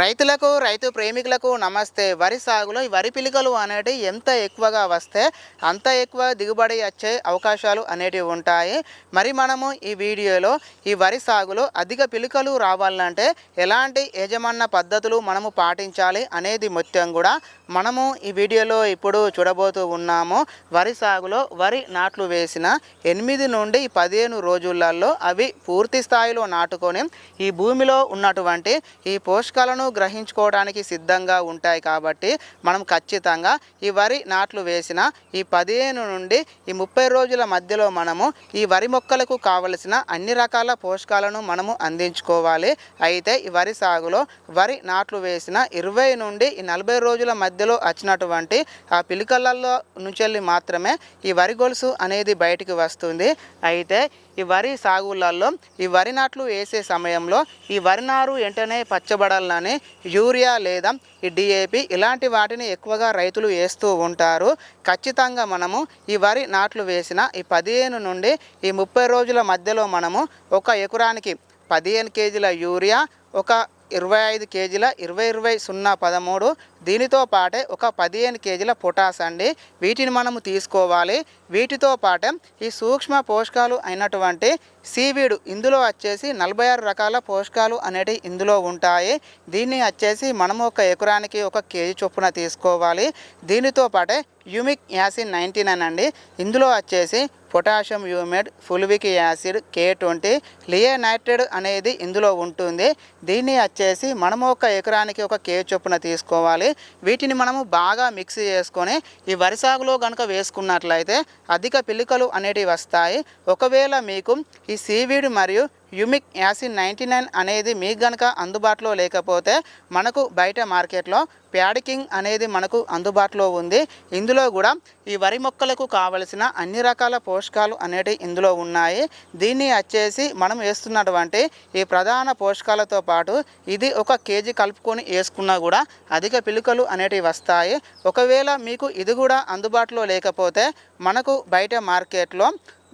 రైతులకు రైతు ప్రేమికులకు నమస్తే. వరి సాగులో ఈ వరి పిలికలు అనేటివి ఎంత ఎక్కువగా వస్తే అంత ఎక్కువ దిగుబడి వచ్చే అవకాశాలు అనేటివి ఉంటాయి. మరి మనము ఈ వీడియోలో ఈ వరి సాగులో అధిక పిలికలు రావాలంటే ఎలాంటి యజమాన పద్ధతులు మనము పాటించాలి అనేది మొత్తం కూడా మనము ఈ వీడియోలో ఇప్పుడు చూడబోతూ ఉన్నాము. వరి సాగులో వరి నాట్లు వేసిన ఎనిమిది నుండి పదిహేను రోజులలో అవి పూర్తి స్థాయిలో నాటుకొని ఈ భూమిలో ఉన్నటువంటి ఈ పోషకాలను గ్రహించుకోవడానికి సిద్ధంగా ఉంటాయి కాబట్టి మనం ఖచ్చితంగా ఈ వరి నాట్లు వేసిన ఈ పదిహేను నుండి ఈ ముప్పై రోజుల మధ్యలో మనము ఈ వరి మొక్కలకు కావలసిన అన్ని రకాల పోషకాలను మనము అందించుకోవాలి. అయితే ఈ వరి సాగులో వరి నాట్లు వేసిన ఇరవై నుండి ఈ నలభై రోజుల మధ్యలో వచ్చినటువంటి ఆ పిలికలలో నుంచి మాత్రమే ఈ వరి గొలుసు అనేది బయటికి వస్తుంది. అయితే ఈ వరి సాగులలో ఈ వరి నాట్లు వేసే సమయంలో ఈ వరి నారు వెంటనే పచ్చబడాలని యూరియా లేదా ఈ డిఏపి ఇలాంటి వాటిని ఎక్కువగా రైతులు వేస్తూ ఉంటారు. ఖచ్చితంగా మనము ఈ వరి నాట్లు వేసిన ఈ పదిహేను నుండి ఈ ముప్పై రోజుల మధ్యలో మనము ఒక ఎకరానికి పదిహేను కేజీల యూరియా ఒక ఇరవై ఐదు కేజీల ఇరవై ఇరవై సున్నా పదమూడు దీనితో పాటే ఒక పదిహేను కేజీల పొటాస్ అండి. వీటిని మనము తీసుకోవాలి. వీటితో పాటే ఈ సూక్ష్మ పోషకాలు అయినటువంటి సీవీడు ఇందులో వచ్చేసి నలభై ఆరు రకాల పోషకాలు అనేటివి ఇందులో ఉంటాయి. దీన్ని వచ్చేసి మనము ఒక ఎకరానికి ఒక కేజీ చొప్పున తీసుకోవాలి. దీనితో పాటే యూమిక్ యాసిడ్ నైంటీ నైన్ అండి ఇందులో వచ్చేసి పొటాషియం యూమెడ్ ఫుల్విక్ యాసిడ్ కే ట్వంటీ లియోనైట్రేడ్ అనేది ఇందులో ఉంటుంది. దీన్ని వచ్చేసి మనము ఒక ఎకరానికి ఒక కే చొప్పున తీసుకోవాలి. వీటిని మనము బాగా మిక్స్ చేసుకొని ఈ వరి సాగులో కనుక వేసుకున్నట్లయితే అధిక పిలుకలు అనేటివి వస్తాయి. ఒకవేళ మీకు ఈ ఈ సీవీడ్ మరియు యుమిక్ యాసిడ్ నైంటీ నైన్ అనేది మీకు గనక అందుబాటులో లేకపోతే మనకు బయట మార్కెట్లో ప్యాడికింగ్ అనేది మనకు అందుబాటులో ఉంది. ఇందులో కూడా ఈ వరి మొక్కలకు కావలసిన అన్ని రకాల పోషకాలు అనేటివి ఇందులో ఉన్నాయి. దీన్ని వచ్చేసి మనం వేస్తున్నటువంటి ఈ ప్రధాన పోషకాలతో పాటు ఇది ఒక కేజీ కలుపుకొని వేసుకున్నా కూడా అధిక పిలుకలు అనేటివి వస్తాయి. ఒకవేళ మీకు ఇది కూడా అందుబాటులో లేకపోతే మనకు బయట మార్కెట్లో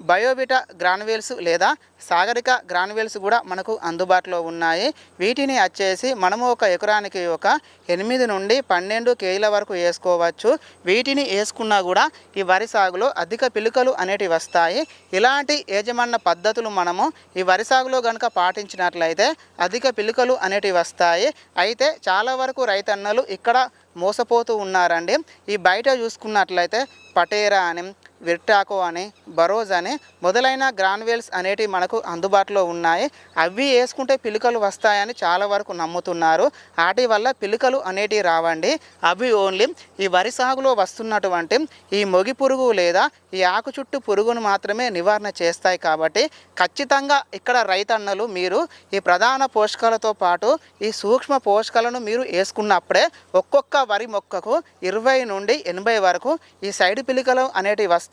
బయోబిటా గ్రానువేల్స్ లేదా సాగరిక గ్రానువేల్స్ కూడా మనకు అందుబాటులో ఉన్నాయి. వీటిని వచ్చేసి మనము ఒక ఎకరానికి ఒక ఎనిమిది నుండి పన్నెండు కేజీల వరకు వేసుకోవచ్చు. వీటిని వేసుకున్నా కూడా ఈ వరి సాగులో అధిక పిలుకలు అనేటివి వస్తాయి. ఇలాంటి యజమాన పద్ధతులు మనము ఈ వరి సాగులో కనుక పాటించినట్లయితే అధిక పిలుకలు అనేటివి వస్తాయి. అయితే చాలా వరకు రైతన్నలు ఇక్కడ మోసపోతూ ఉన్నారండి. ఈ బయట చూసుకున్నట్లయితే పటేరా అని విర్టాకో అని బరోజ్ అని మొదలైన గ్రాన్వేల్స్ అనేటివి మనకు అందుబాటులో ఉన్నాయి. అవి వేసుకుంటే పిలుకలు వస్తాయని చాలా వరకు నమ్ముతున్నారు. వాటి వల్ల పిలుకలు అనేటివి రావండి. అవి ఓన్లీ ఈ వరి సాగులో వస్తున్నటువంటి ఈ మొగి పురుగు లేదా ఈ ఆకు చుట్టూ పురుగును మాత్రమే నివారణ చేస్తాయి కాబట్టి ఖచ్చితంగా ఇక్కడ రైతన్నలు మీరు ఈ ప్రధాన పోషకాలతో పాటు ఈ సూక్ష్మ పోషకాలను మీరు వేసుకున్నప్పుడే ఒక్కొక్క వరి మొక్కకు ఇరవై నుండి ఎనభై వరకు ఈ సైడ్ పిలికలు అనేటివి వస్తాయి.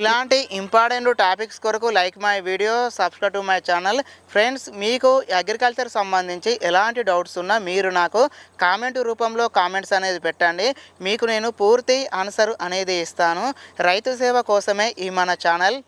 ఇలాంటి ఇంపార్టెంట్ టాపిక్స్ కొరకు like my video subscribe to my channel. Friends మీకు అగ్రికల్చర్ సంబంధించి ఎలాంటి డౌట్స్ ఉన్నా మీరు నాకు కామెంట్ రూపంలో కామెంట్స్ అనేది పెట్టండి. మీకు నేను పూర్తి ఆన్సర్ అనేది ఇస్తాను. రైతు సేవ కోసమే ఈ మన ఛానల్.